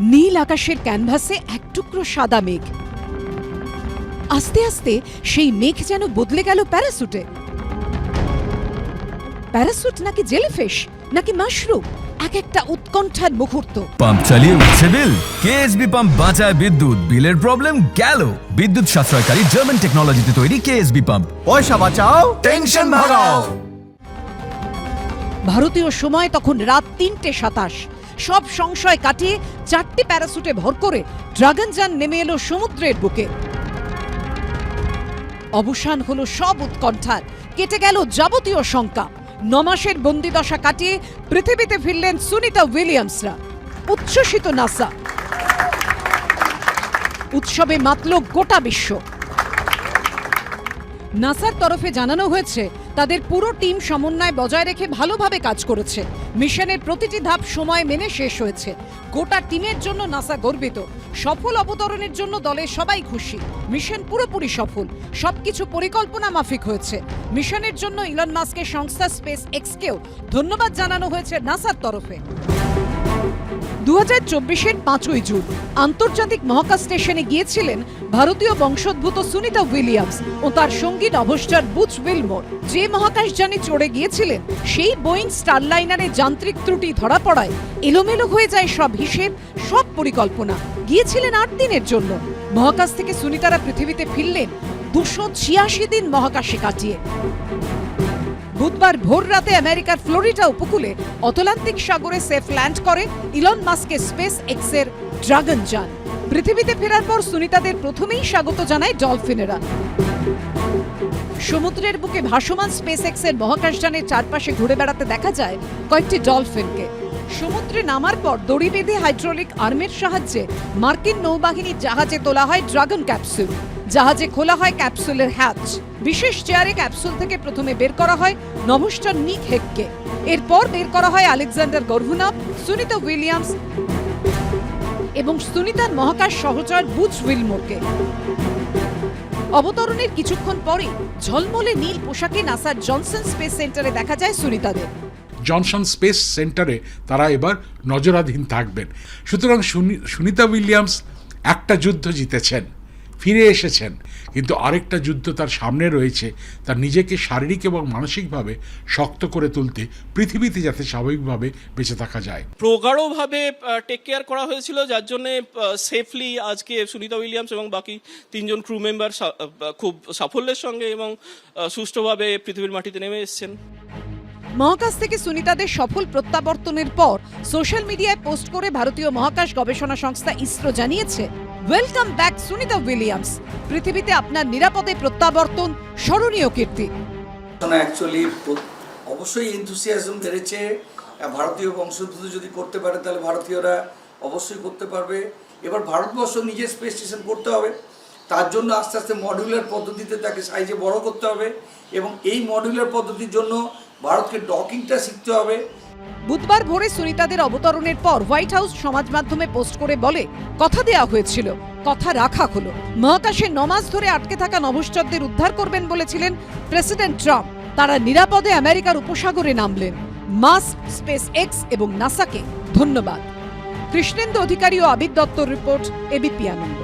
নীল আকাশের ক্যানভাসে এক টুকরো সাদা মেঘ। আস্তে আস্তে সেই মেঘ যেন বদলে গেল প্যারাসুটে। প্যারাসুট নাকি জেলিফিশ নাকি মাশরুম এক একটা উৎকণ্ঠার মুহূর্ত। পাম্প চালিয়ে উঠছে বিল। কেএসবি পাম্প বাঁচায় বিদ্যুৎ। বিলের প্রবলেম গেল। বিদ্যুৎ সাশ্রয়কারী জার্মান টেকনোলজিতে তৈরি কেএসবি পাম্প। পয়সা বাঁচাও টেনশন ভাগাও। ভারতীয় সময় তখন রাত তিনটে সাতাশ। সব সংশয় কাটিয়ে চারটি প্যারাসুটে ভর করে ড্রাগন যান নেমে এলো সমুদ্রের বুকে। অবসান হলো সব উৎকণ্ঠার। কেটে গেল যাবতীয় শঙ্কা। নমাসের বন্দিদশা কাটিয়ে পৃথিবীতে ফিরলেন সুনিতা উইলিয়ামসরা, উচ্ছ্বসিত নাসা। উৎসবে মাতল গোটা বিশ্ব। নাসার তরফে জানানো হয়েছে তাদের পুরো টিম সমন্বয় বজায় রেখে ভালোভাবে কাজ করেছে। মিশনের প্রতিটি ধাপ সময় মেনে শেষ হয়েছে। গোটা টিমের জন্য নাসা গর্বিত। সফল অবতরণের জন্য দলে সবাই খুশি। মিশন পুরোপুরি সফল। সবকিছু পরিকল্পনা মাফিক হয়েছে। মিশনের জন্য ইলন মাস্কের সংস্থা স্পেস এক্সকেও ধন্যবাদ জানানো হয়েছে নাসার তরফে। দু হাজার চব্বিশের পাঁচই জুন আন্তর্জাতিক মহাকাশ স্টেশনে গিয়েছিলেন ভারতীয় বংশোদ্ভূত সুনিতা উইলিয়ামস ও তার সঙ্গী নভশ্চর বুচ উইলমোর। যে মহাকাশযানে চড়ে গিয়েছিলেন, সেই বোয়িং স্টারলাইনারে যান্ত্রিক ত্রুটি ধরা পড়ায় এলোমেলো হয়ে যায় সব হিসেব, সব পরিকল্পনা। গিয়েছিলেন আট দিনের জন্য। মহাকাশ থেকে সুনিতারা পৃথিবীতে ফিরলেন দুশো ছিয়াশি দিন মহাকাশে কাটিয়ে। বুধবার ভোর রাতে আমেরিকার ফ্লোরিডা উপকূলে অতলান্তিক সাগরে সেফ ল্যান্ড করে ইলন মাস্কের স্পেস এক্সের ড্রাগন যান। পৃথিবীতে ফেরার পর সুনিতাদের প্রথমেই স্বাগত জানায় ডলফিনেরা। সমুদ্রের বুকে ভাসমান স্পেস এক্সের মহাকাশযানের চারপাশে ঘুরে বেড়াতে দেখা যায় কয়েকটি ডলফিনকে। সমুদ্রে নামার পর দড়ি বেঁধে হাইড্রোলিক আর্মের সাহায্যে মার্কিন নৌবাহিনীর জাহাজে তোলা হয় ড্রাগন ক্যাপসুল। জাহাজে খোলা হয় ক্যাপসুলের হ্যাচ। বিশেষ চেয়ারে ক্যাপসুল থেকে প্রথমে বের করা হয় নভশ্চর নিক হেককে এরপর বের করা হয় আলেকজান্ডার গর্ভুনাভ সুনিতা উইলিয়ামস এবং সুনিতার মহাকাশ সহচর বুচ উইলমোরকে। অবতরণের কিছুক্ষণ পরে ঝলমলে নীল পোশাকে নাসার জনসন স্পেস সেন্টারে দেখা যায় সুনিতাদের। জনসন স্পেস সেন্টারে তারা এবার নজরাধীন থাকবেন। সুতরাং সুনি- সুনিতা উইলিয়ামস একটা যুদ্ধ জিতেছেন। ফিরে এসেছেন। কিন্তু আরেকটা যুদ্ধ তার সামনে রয়েছে তার নিজেকে শারীরিক এবং মানসিকভাবে শক্ত করে তুলতে পৃথিবীতে যাতে স্বাভাবিকভাবে বেঁচে থাকা যায়। প্রগাঢ়ভাবে টেক কেয়ার করা হয়েছিল যার জন্য সেফলি আজকে সুনিতা উইলিয়ামস এবং বাকি তিনজন ক্রু মেম্বার খুব সাফল্যের সঙ্গে এবং সুষ্ঠুভাবে পৃথিবীর মাটিতে নেমে এসেছেন। মহাকাশ থেকে সুনিতাদের সফল প্রত্যাবর্তনের পর সোশ্যাল মিডিয়ায় পোস্ট করে ভারতীয় মহাকাশ গবেষণা সংস্থা ইসরো জানিয়েছে ওয়েলকাম ব্যাক সুনিতা উইলিয়ামস পৃথিবীতে আপনার নিরাপদে প্রত্যাবর্তন, স্মরণীয় কীর্তি। অ্যাকচুয়ালি অবশ্যই এনথুসিয়াজম বেড়েছে। ভারতীয় বংশোদ্ভূত যদি করতে পারে, তাহলে ভারতীয়রা অবশ্যই করতে পারবে। এবার ভারতবর্ষ নিজের স্পেস স্টেশন করতে হবে। তার জন্য আস্তে আস্তে মডিউলার পদ্ধতিতে তাকে সাইজে বড় করতে হবে এবং এই মডিউলার পদ্ধতির জন্য ভারতকে ডকিংটা শিখতে হবে। বুধবার ভোরে সুনিতাদের অবতরণের পর হোয়াইট হাউস সমাজ মাধ্যমে পোস্ট করে বলে কথা দেয়া হয়েছিল। কথা রাখা হলো। মহাকাশে নমাজ ধরে আটকে থাকা নভশ্চরদের উদ্ধার করবেন বলেছিলেন প্রেসিডেন্ট ট্রাম্প। তারা নিরাপদে আমেরিকার উপসাগরে নামলেন। মাস্ক স্পেস এক্স এবং নাসাকে ধন্যবাদ। কৃষ্ণেন্দু অধিকারী ও আবিদ দত্তর রিপোর্ট এবিপি আনন্দ।